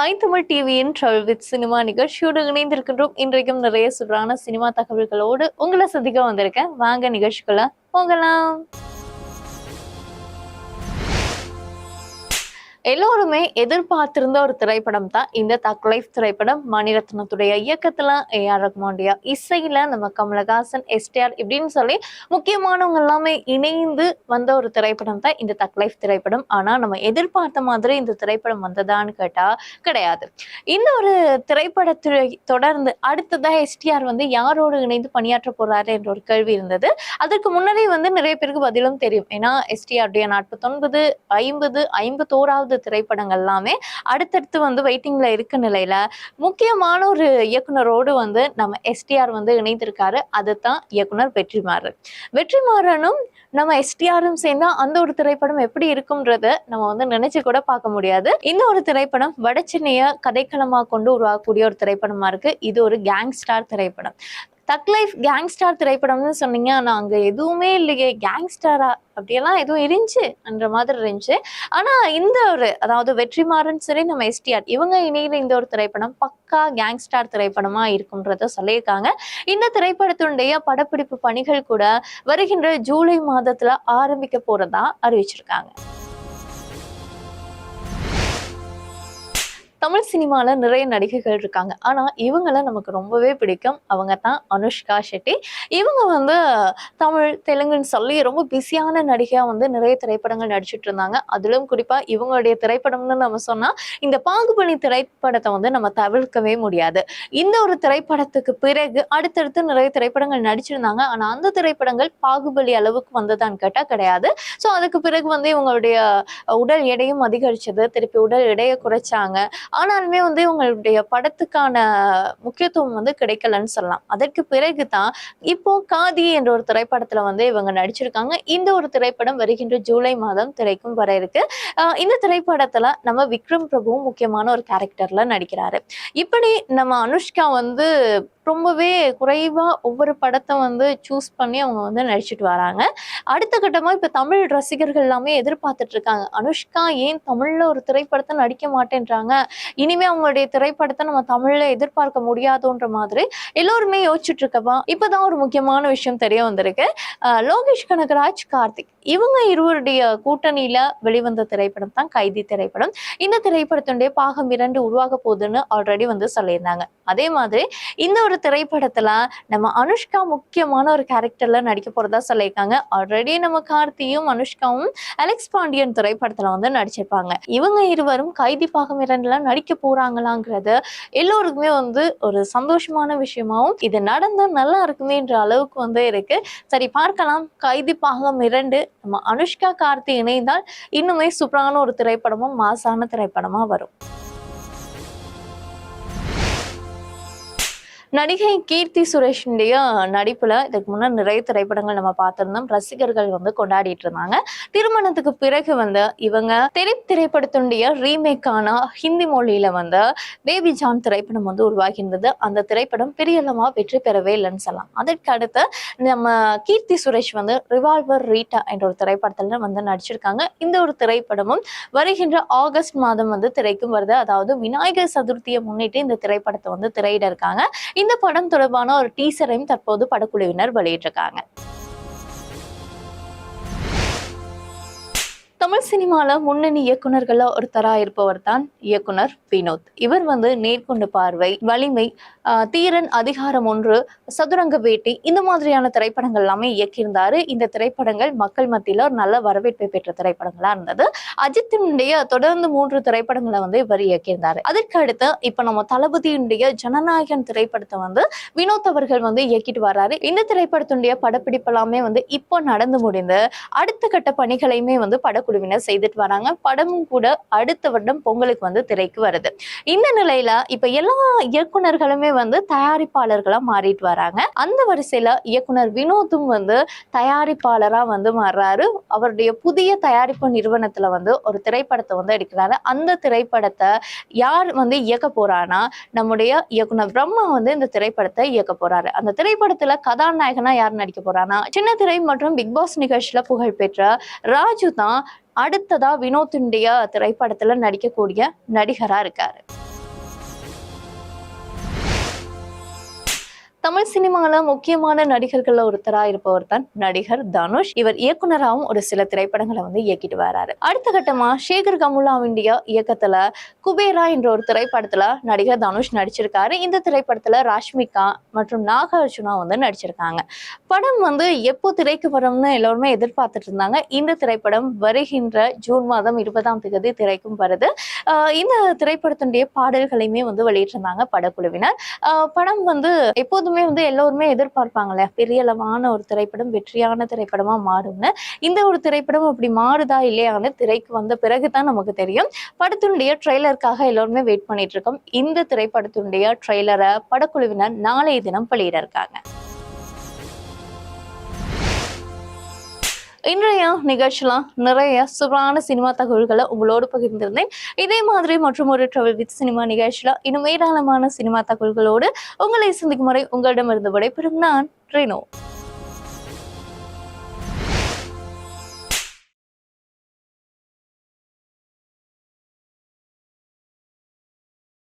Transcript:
ஐத்தமிழ் டிவியின் travel with cinema நிகழ்ச்சியோடு இணைந்திருக்கின்றோம். இன்றைக்கும் நிறைய சுடான சினிமா தகவல்களோடு உங்களை சந்திக்க வந்திருக்கேன். வாங்க நிகழ்ச்சிக்குள்ள போகலாம். எல்லோருமே எதிர்பார்த்திருந்த ஒரு திரைப்படம் தான் இந்த தக் லைஃப் திரைப்படம் மணிரத்னத்துடைய இயக்கத்துல ஏ ஆர் ரஹ்மாண்டியா இசையில நம்ம கமலஹாசன் எஸ்டிஆர் இப்படின்னு சொல்லி முக்கியமானவங்க எல்லாமே இணைந்து வந்த ஒரு திரைப்படம் தான் இந்த தக் லைஃப் திரைப்படம். ஆனா நம்ம எதிர்பார்த்த மாதிரி இந்த திரைப்படம் வந்ததான்னு கேட்டா கிடையாது. இந்த ஒரு திரைப்படத்தை தொடர்ந்து அடுத்ததா எஸ்டிஆர் வந்து யாரோடு இணைந்து பணியாற்ற போறாரு என்ற ஒரு கேள்வி இருந்தது. அதற்கு முன்னாடி வந்து நிறைய பேருக்கு பதிலும் தெரியும். ஏன்னா எஸ்டிஆருடைய நாற்பத்தொன்பது ஐம்பது ஐம்பத்தோராவது திரைப்படங்கள் எல்லாமே அடுத்தடுத்து வந்து வெயிட்டிங்ல இருக்க நிலையில முக்கியமான ஒரு இயக்குனரோடு வந்து நம்ம எஸ்டிஆர் வந்து இணைந்திருக்காரு. அதுதான் இயக்குனர் வெற்றிமாறன். வெற்றிமாறனும் நம்ம எஸ்டிஆரும் சேர்ந்தா அந்த ஒரு திரைப்படம் எப்படி இருக்கும்ன்றத நம்ம வந்து நினைச்சு கூட பார்க்க முடியாது. இந்த ஒரு திரைப்படம் வட சென்னைய கதைக்களமா கொண்டு உருவாக்கக்கூடிய ஒரு திரைப்படமா இருக்கு. இது ஒரு கேங்ஸ்டார் திரைப்படம். தக் லைஃப் கேங்ஸ்டார் திரைப்படம்னு சொன்னீங்க. ஆனால் அங்கே எதுவுமே இல்லையே. கேங்ஸ்டாரா அப்படியெல்லாம் எதுவும் இருந்துச்சுன்ற மாதிரி இருந்துச்சு. ஆனால் இந்த ஒரு அதாவது வெற்றிமாறன் சரி நம்ம எஸ்டிஆர் இவங்க இணையில இந்த ஒரு திரைப்படம் பக்கா கேங்ஸ்டார் திரைப்படமா இருக்கும்ன்றத சொல்லியிருக்காங்க. இந்த திரைப்படத்துடைய படப்பிடிப்பு பணிகள் கூட வருகின்ற ஜூலை மாதத்தில் ஆரம்பிக்க போறதா அறிவிச்சிருக்காங்க. தமிழ் சினிமால நிறைய நடிகைகள் இருக்காங்க. ஆனா இவங்கள நமக்கு ரொம்பவே பிடிக்கும். அவங்க தான் அனுஷ்கா ஷெட்டி. இவங்க வந்து தமிழ் தெலுங்குன்னு சொல்லி ரொம்ப பிஸியான நடிகையா வந்து நிறைய திரைப்படங்கள் நடிச்சிட்டு இருந்தாங்க. அதிலும் குறிப்பா இவங்களுடைய திரைப்படம்னு நம்ம சொன்னா இந்த பாகுபலி திரைப்படத்தை வந்து நம்ம தவிர்க்கவே முடியாது. இந்த ஒரு திரைப்படத்துக்கு பிறகு அடுத்தடுத்து நிறைய திரைப்படங்கள் நடிச்சிருந்தாங்க. ஆனா அந்த திரைப்படங்கள் பாகுபலி அளவுக்கு வந்ததான்னு கேட்டால் கிடையாது. ஸோ அதுக்கு பிறகு வந்து இவங்களுடைய உடல் எடையும் அதிகரிச்சது. திருப்பி உடல் எடையை குறைச்சாங்க. ஆனாலுமே வந்து இவங்களுடைய படத்துக்கான முக்கியத்துவம் வந்து கிடைக்கலன்னு சொல்லலாம். அதற்கு பிறகு தான் இப்போ காதி என்ற ஒரு திரைப்படத்துல வந்து இவங்க நடிச்சிருக்காங்க. இந்த ஒரு திரைப்படம் வருகின்ற ஜூலை மாதம் திரைக்கும் வர இருக்கு. இந்த திரைப்படத்துல நம்ம விக்ரம் பிரபுவும் முக்கியமான ஒரு கேரக்டர்ல நடிக்கிறாரு. இப்படி நம்ம அனுஷ்கா வந்து ரொம்பவே குறைவா ஒவ்வொரு படத்தை வந்து சூஸ் பண்ணி அவங்க வந்து நடிச்சிட்டு வராங்க. அடுத்த கட்டமா இப்ப தமிழ் ரசிகர்கள் எல்லாமே எதிர்பார்த்துட்டு இருக்காங்க. அனுஷ்கா ஏன் தமிழ்ல ஒரு திரைப்படத்தை நடிக்க மாட்டேன்றாங்க? இனிமே அவங்களுடைய திரைப்படத்தை நம்ம தமிழ்ல எதிர்பார்க்க முடியாதோன்ற மாதிரி எல்லோருமே யோசிச்சுட்டு இருக்கப்பா இப்பதான் ஒரு முக்கியமான விஷயம் தெரிய வந்திருக்கு. லோகேஷ் கனகராஜ் கார்த்திக். இவங்க இருவருடைய கூட்டணியில வெளிவந்த திரைப்படம் தான் கைதி திரைப்படம். இந்த திரைப்படத்தினுடைய பாகம் இரண்டு உருவாக போகுதுன்னு ஆல்ரெடி வந்து சொல்லியிருந்தாங்க. அதே மாதிரி இந்த ஒரு திரைப்படத்தில் நம்ம அனுஷ்கா முக்கியமான ஒரு கேரக்டரில் நடிக்க போகிறதா சொல்லியிருக்காங்க. ஆல்ரெடி நம்ம கார்த்தியும் அனுஷ்காவும் அலெக்ஸ் பாண்டியன் திரைப்படத்தில் வந்து நடிச்சிருப்பாங்க. இவங்க இருவரும் கைதி பாகம் இரண்டுலாம் நடிக்க போறாங்களாங்கிறது எல்லோருக்குமே வந்து ஒரு சந்தோஷமான விஷயமாவும் இது நடந்து நல்லா இருக்குமேன்ற அளவுக்கு வந்து இருக்கு. சரி பார்க்கலாம். கைதி பாகம் இரண்டு நம்ம அனுஷ்கா கார்த்தி இணைந்தால் இன்னுமே சூப்பரான ஒரு திரைப்படமும் மாசான திரைப்படமாக வரும். நடிகை கீர்த்தி சுரேஷினுடைய நடிப்புல இதுக்கு முன்னே நிறைய திரைப்படங்கள் நம்ம பார்த்திருந்தோம். ரசிகர்கள் வந்து கொண்டாடிட்டு இருந்தாங்க. திருமணத்துக்கு பிறகு வந்து இவங்க தெரி திரைப்படத்தினுடைய ரீமேக்கான ஹிந்தி மொழியில வந்து பேபி ஜான் திரைப்படம் வந்து உருவாகின்றது அந்த திரைப்படம் பெரிய வெற்றி பெறவே இல்லைன்னு சொல்லலாம். அதற்கு அடுத்து நம்ம கீர்த்தி சுரேஷ் வந்து ரிவால்வர் ரீட்டா என்ற ஒரு திரைப்படத்துல வந்து நடிச்சிருக்காங்க. இந்த ஒரு திரைப்படமும் வருகின்ற ஆகஸ்ட் மாதம் வந்து திரைக்கும் வருது. அதாவது விநாயகர் சதுர்த்தியை முன்னிட்டு இந்த திரைப்படத்தை வந்து திரையிட இருக்காங்க. இந்த படம் தொடர்பான ஒரு டீசரையும் தற்போது படக்குழுவினர் வெளியிட்டிருக்காங்க. தமிழ் சினிமாவில் முன்னணி இயக்குநர்களில் ஒருத்தராக இருப்பவர் தான் இயக்குனர் வினோத். இவர் வந்து நேர்கொண்ட பார்வை வலிமை தீரன் அதிகாரம் ஒன்று சதுரங்க வேட்டி இந்த மாதிரியான திரைப்படங்கள் எல்லாமே இயக்கியிருந்தாரு. இந்த திரைப்படங்கள் மக்கள் மத்தியில் ஒரு நல்ல வரவேற்பை பெற்ற திரைப்படங்களாக இருந்தது. அஜித்தினுடைய தொடர்ந்து மூன்று திரைப்படங்களை வந்து இவர் இயக்கியிருந்தாரு. அதற்கு அடுத்து இப்போ நம்ம தளபதியினுடைய ஜனநாயகன் திரைப்படத்தை வந்து வினோத் அவர்கள் வந்து இயக்கிட்டு வர்றாரு. இந்த திரைப்படத்தினுடைய படப்பிடிப்பு எல்லாமே வந்து இப்போ நடந்து முடிந்து அடுத்த கட்ட பணிகளையுமே வந்து குழுவினர் செய்துட்டு வராங்க. படமும் கூட அடுத்த வருடம் பொங்கலுக்கு வந்து திரைக்கு வருது. இந்த நிலையில இப்ப எல்லா இயக்குனர்களுமே வந்து தயாரிப்பாளர்களா மாறிட்டு வராங்க. அந்த வரிசையில இயக்குனர் வினோத்தும் வந்து தயாரிப்பாளரா வந்து மாறுறாரு. அவருடைய புதிய தயாரிப்பு நிறுவனத்துல வந்து ஒரு திரைப்படத்தை வந்து எடுக்கிறாரு. அந்த திரைப்படத்தை யார் வந்து இயக்க போறானா நம்முடைய இயக்குனர் பிரம்மா வந்து இந்த திரைப்படத்தை இயக்க போறாரு. அந்த திரைப்படத்துல கதாநாயகனா யார் நடிக்க போறானா சின்ன திரை மற்றும் பிக் பாஸ் நிகழ்ச்சியில புகழ்பெற்ற ராஜு தான் அடுத்ததா வினோத்தினுடைய திரைப்படத்துல நடிக்கக்கூடிய நடிகரா இருக்காரு. தமிழ் சினிமால முக்கியமான நடிகர்கள்ல ஒருத்தரா இருப்பவர் தான் நடிகர் தனுஷ். இவர் இயக்குனராகவும் ஒரு சில திரைப்படங்களை வந்து இயக்கிட்டு வராரு. அடுத்த கட்டமா சேகர் கமுலாவிண்டிய இயக்கத்துல குபேரா என்ற ஒரு திரைப்படத்துல நடிகர் தனுஷ் நடிச்சிருக்காரு. இந்த திரைப்படத்துல ராஷ்மிகா மற்றும் நாகார்ஜுனா வந்து நடிச்சிருக்காங்க. படம் வந்து எப்போ திரைக்கு வரும்னு எல்லோருமே எதிர்பார்த்துட்டு இருந்தாங்க. இந்த திரைப்படம் வருகின்ற ஜூன் மாதம் இருபதாம் தேதி திரைக்கும் வருது. ஆஹ் இந்த திரைப்படத்தினுடைய பாடல்களையுமே வந்து வெளியிட்டிருந்தாங்க படக்குழுவினர். ஆஹ் படம் வந்து எப்போதுமே வந்து எல்லோருமே எதிர்பார்ப்பாங்களே பெரிய அளவான ஒரு திரைப்படம் வெற்றியான திரைப்படமா மாறும்னு. இந்த ஒரு திரைப்படம் அப்படி மாறுதா இல்லையான்னு திரைக்கு வந்த பிறகுதான் நமக்கு தெரியும். படத்தினுடைய ட்ரெய்லருக்காக எல்லோருமே வெயிட் பண்ணிட்டு இருக்கோம். இந்த திரைப்படத்தினுடைய ட்ரெய்லரை படக்குழுவினர் நாளைய தினம் வெளியிட இருக்காங்க. இன்றைய நிகழ்ச்சியில நிறைய சூப்பரான சினிமா தகவல்களை உங்களோடு பகிர்ந்திருந்தேன். இதே மாதிரி மற்றும் ஒரு ட்ராவல் வித் சினிமா நிகழ்ச்சியில இன்னும் ஏராளமான சினிமா தகவல்களோடு உங்களை சந்திக்கும் வரை உங்களிடமிருந்து விடைபெறும் நான் ரெனோ.